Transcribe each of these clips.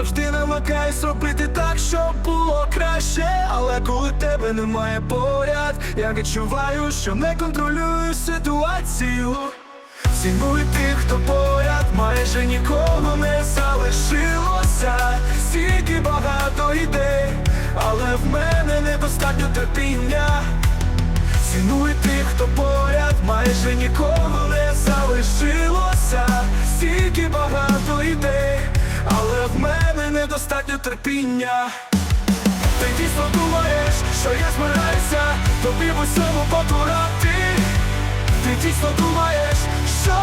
Завжди намагаюсь робити так, щоб було краще. Але коли тебе немає поряд, я відчуваю, що не контролюю ситуацію. Цінуй тих, хто поряд, майже нікого не залишилося. Стільки багато ідей, але в мене недостатньо терпіння. Цінуй тих, хто поряд, майже нікого не залишилося. Мене недостатньо терпіння. Ти дійсно думаєш, що я збираюся тобі в усьому потурати. Ти дійсно думаєш, що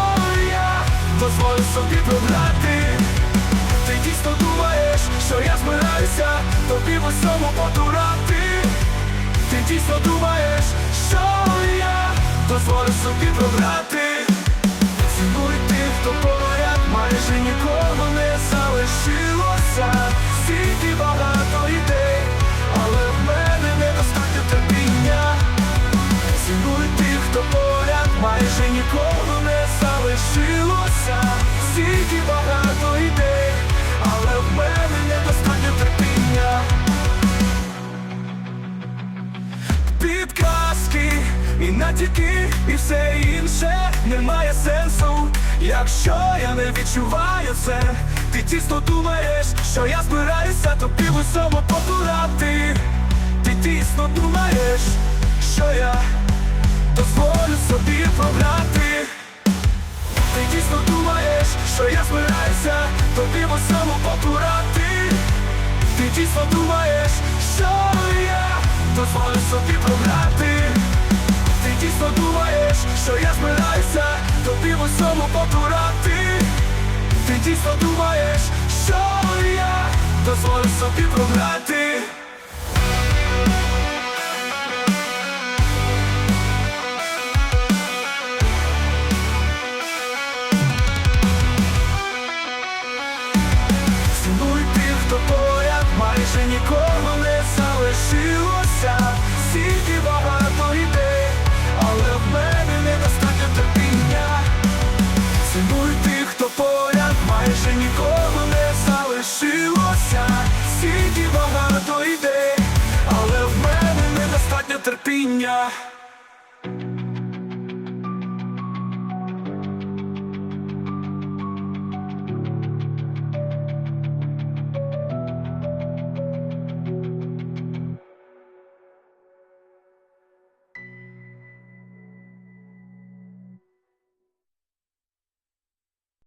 я дозволю собі програти. Ти дійсно думаєш, що я збираюся тобі в усьому потурати. Ти дійсно думаєш, що я дозволю собі програти. Цінуй тих, хто поряд, майже нікого не залишилося. Стільки багато ідей, але в мене недостатньо терпіння. Підказки і натяки, і все інше немає сенсу. Якщо я не відчуваю це, ти тісно думаєш, що я збираюся тобі в усьому потурати. Ти тісно думаєш, що я дозволю собі програти. Ти дійсно думаєш, що я збираюся тобі в усьому потурати. Ти дійсно думаєш, що я дозволю собі програти. Ти дійсно думаєш, що я збираюся тобі в усьому потурати. Ти дійсно думаєш, що я дозволю собі програти. Стільки